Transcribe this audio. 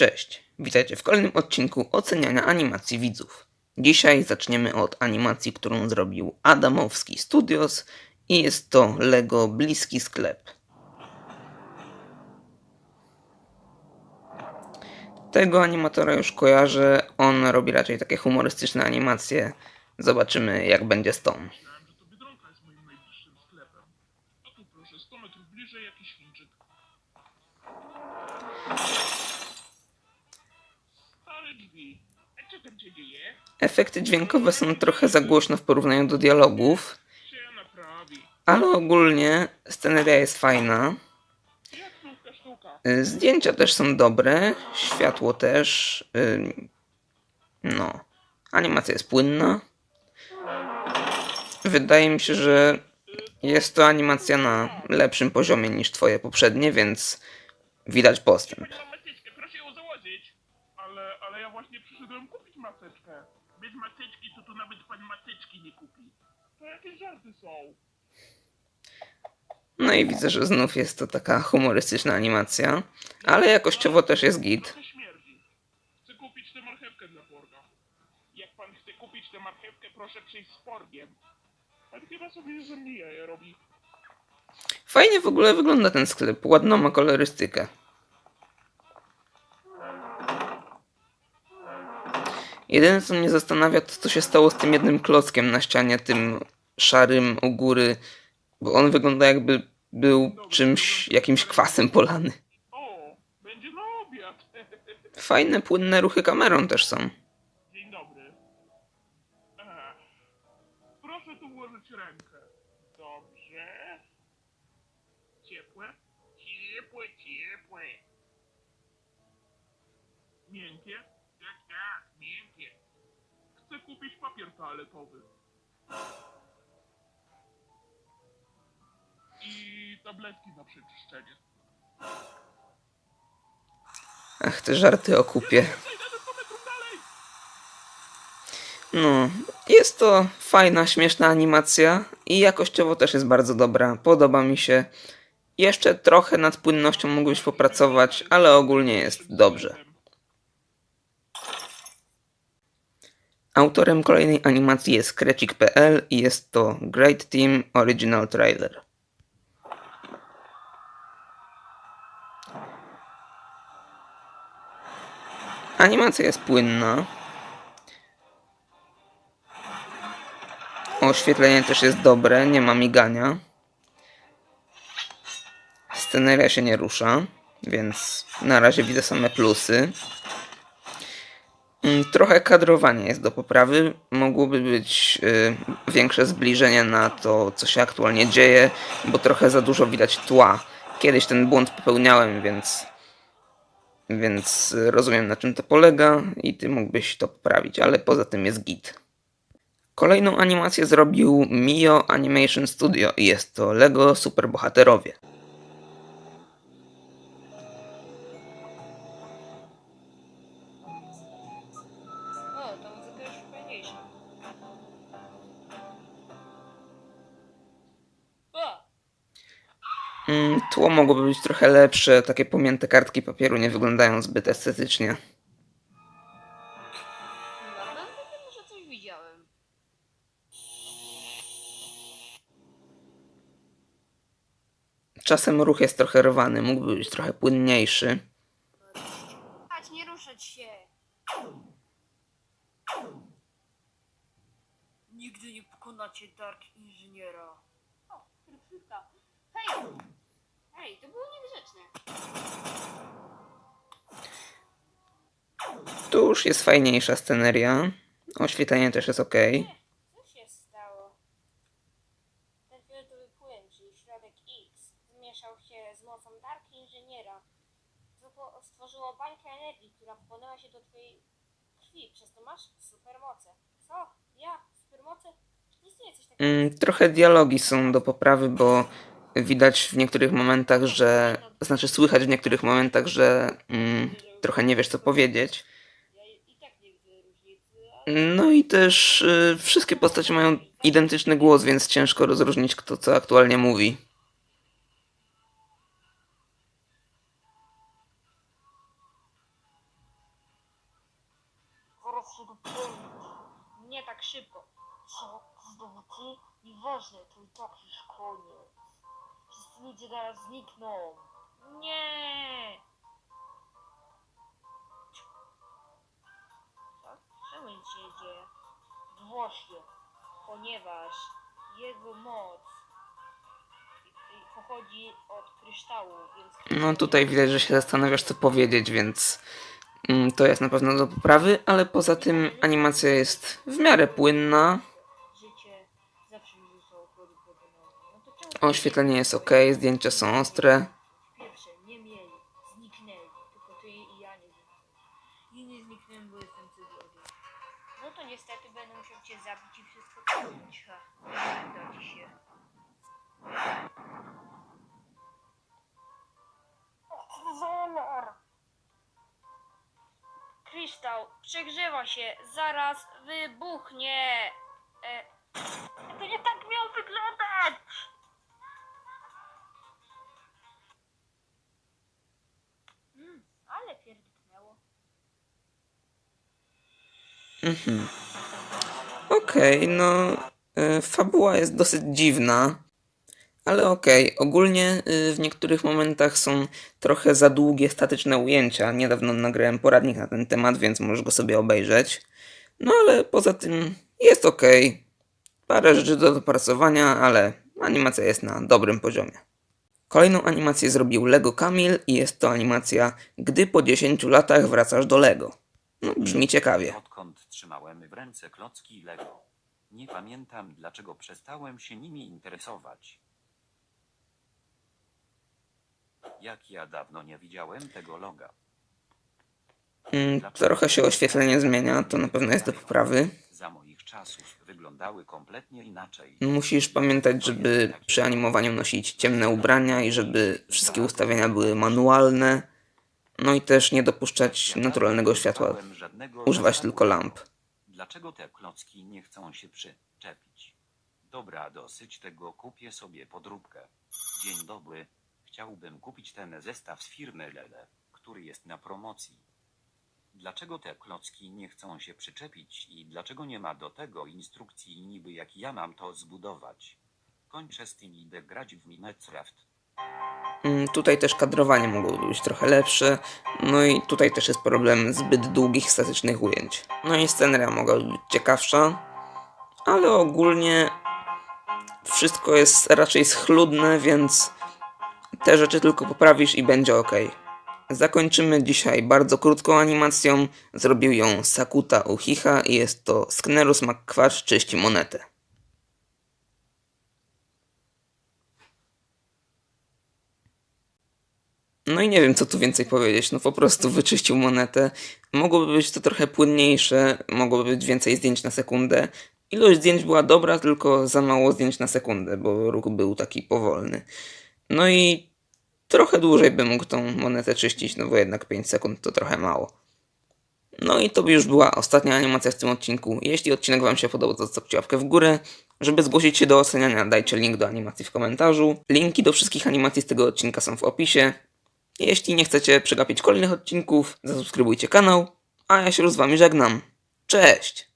Cześć, witajcie w kolejnym odcinku oceniania animacji widzów. Dzisiaj zaczniemy od animacji, którą zrobił Adamowski Studios i jest to Lego Bliski Sklep. Tego animatora już kojarzę, on robi raczej takie humorystyczne animacje. Zobaczymy jak będzie z tą. Myślałem, że to Biedronka jest moim najbliższym sklepem. A tu proszę, 100 metrów bliżej jakiś Chińczyk. Ale drzwi. A co tam się dzieje? Efekty dźwiękowe są trochę za głośno w porównaniu do dialogów, ale ogólnie sceneria jest fajna. Zdjęcia też są dobre, światło też. y, No, animacja jest płynna. Wydaje mi się, że jest to animacja na lepszym poziomie niż twoje poprzednie, więc widać postęp. Pani ma maseczkę, proszę ją założyć. Ale, ale ja właśnie przyszedłem kupić maseczkę. Bez maseczki to tu nawet pan maseczki nie kupi. To jakieś żarty są. No i widzę, że znów jest to taka humorystyczna animacja, ale jakościowo też jest git. Trochę śmierdzi. Chcę kupić tę marchewkę dla porga. Jak pan chce kupić tę marchewkę, proszę przyjść z porgiem. Pan chyba sobie ze mnie jaja robi. Fajnie w ogóle wygląda ten sklep, ładną ma kolorystykę. Jedyne co mnie zastanawia to co się stało z tym jednym klockiem na ścianie, tym szarym u góry, bo on wygląda jakby był czymś, jakimś kwasem polany. O, będzie na obiad. Fajne, płynne ruchy kamerą też są. Dzień dobry. Ech. Proszę tu włożyć rękę. Dobrze. Ciepłe? Ciepłe, ciepłe. Miękkie? Tak, tak, miękkie. Chcę kupić papier toaletowy. I tabletki na przeczyszczenie. Ach, te żarty o kupie. Zejdę do 100 metrów dalej! No, jest to fajna, śmieszna animacja i jakościowo też jest bardzo dobra. Podoba mi się. Jeszcze trochę nad płynnością mógłbyś popracować, ale ogólnie jest dobrze. Autorem kolejnej animacji jest Krecik.pl i jest to Great Team Original Trailer. Animacja jest płynna. Oświetlenie też jest dobre, nie ma migania. Sceneria się nie rusza, więc na razie widzę same plusy. Mm, Trochę kadrowanie jest do poprawy. Mogłoby być y, większe zbliżenie na to, co się aktualnie dzieje, bo trochę za dużo widać tła. Kiedyś ten błąd popełniałem, więc, więc y, rozumiem na czym to polega i ty mógłbyś to poprawić, ale poza tym jest git. Kolejną animację zrobił Mio Animation Studio i jest to Lego Superbohaterowie. Tło mogłoby być trochę lepsze, takie pomięte kartki papieru nie wyglądają zbyt estetycznie. Mam wrażenie, że coś widziałem. Czasem ruch jest trochę rwany, mógłby być trochę płynniejszy. Chodź, nie ruszać się! Nigdy nie pokonacie Dark Inżyniera. O. Hej! Hej, to było niegrzeczne. Tu już jest fajniejsza sceneria. Oświetlenie też jest ok. Co się stało? Ten fioletowy płyn, czyli środek X, zmieszał się z mocą Dark Inżyniera. Stworzyło bańkę energii, która wchłonęła się do twojej krwi, przez to masz supermoce. Co? Ja? Supermoce? Nie istnieje coś takiego. Mm, Trochę dialogi są do poprawy, bo widać w niektórych momentach, że. Znaczy, słychać w niektórych momentach, że mm, trochę nie wiesz co powiedzieć. No i też y, wszystkie postacie mają identyczny głos, więc ciężko rozróżnić kto co aktualnie mówi. Nie tak szybko. Co? Ty? Nieważne, to i tak już koniec. Ludzie zaraz znikną. Nie! Co? Czemu nic się dzieje? Właśnie, ponieważ jego moc pochodzi od kryształu, więc... No tutaj widać, że się zastanawiasz co powiedzieć, więc mm, to jest na pewno do poprawy, ale poza tym animacja jest w miarę płynna. Oświetlenie jest ok, zdjęcia są ostre. Pierwsze, nie mieli, zniknęli. Tylko ty i ja nie zniknęli. I nie zniknąłem, bo jestem cudowny. No to niestety będę musiał cię zabić i wszystko zrobić. Ha, nie uda ci się. Zolor! Kryształ przegrzewa się, zaraz wybuchnie. E, to nie tak miał wyglądać! Mhm. Okej, no y, fabuła jest dosyć dziwna, ale okej, ogólnie y, w niektórych momentach są trochę za długie statyczne ujęcia. Niedawno nagrałem poradnik na ten temat, więc możesz go sobie obejrzeć. No ale poza tym jest okej. Parę rzeczy do dopracowania, ale animacja jest na dobrym poziomie. Kolejną animację zrobił Lego Kamil i jest to animacja Gdy po 10 latach wracasz do Lego. No, brzmi ciekawie. Odkąd trzymałem w ręce klocki Lego. Nie pamiętam dlaczego przestałem się nimi interesować. Jak ja dawno nie widziałem tego loga. Mm, trochę się oświetlenie zmienia, to na pewno jest do poprawy. Za moich czasów wyglądały kompletnie inaczej. Musisz pamiętać, żeby przy animowaniu nosić ciemne ubrania i żeby wszystkie ustawienia były manualne. No i też nie dopuszczać naturalnego światła. Używać tylko lamp. Dlaczego te klocki nie chcą się przyczepić? Dobra, dosyć tego, kupię sobie podróbkę. Dzień dobry, chciałbym kupić ten zestaw z firmy Lele, który jest na promocji. Dlaczego te klocki nie chcą się przyczepić i dlaczego nie ma do tego instrukcji niby jak ja mam to zbudować? Kończę z tym i idę grać w Minecraft. Mm, Tutaj też kadrowanie mogłoby być trochę lepsze. No i tutaj też jest problem zbyt długich statycznych ujęć. No i sceneria mogłaby być ciekawsza. Ale ogólnie wszystko jest raczej schludne, więc te rzeczy tylko poprawisz i będzie ok. Zakończymy dzisiaj bardzo krótką animacją. Zrobił ją Sakuta Uchiha i jest to Sknerus McQuarrie czyści monetę. No i nie wiem, co tu więcej powiedzieć. No po prostu wyczyścił monetę. Mogłoby być to trochę płynniejsze, mogłoby być więcej zdjęć na sekundę. Ilość zdjęć była dobra, tylko za mało zdjęć na sekundę, bo ruch był taki powolny. No i trochę dłużej bym mógł tą monetę czyścić, no bo jednak 5 sekund to trochę mało. No i to już była ostatnia animacja w tym odcinku. Jeśli odcinek Wam się podobał, to zostawcie łapkę w górę. Żeby zgłosić się do oceniania, dajcie link do animacji w komentarzu. Linki do wszystkich animacji z tego odcinka są w opisie. Jeśli nie chcecie przegapić kolejnych odcinków, zasubskrybujcie kanał, a ja się już z Wami żegnam. Cześć!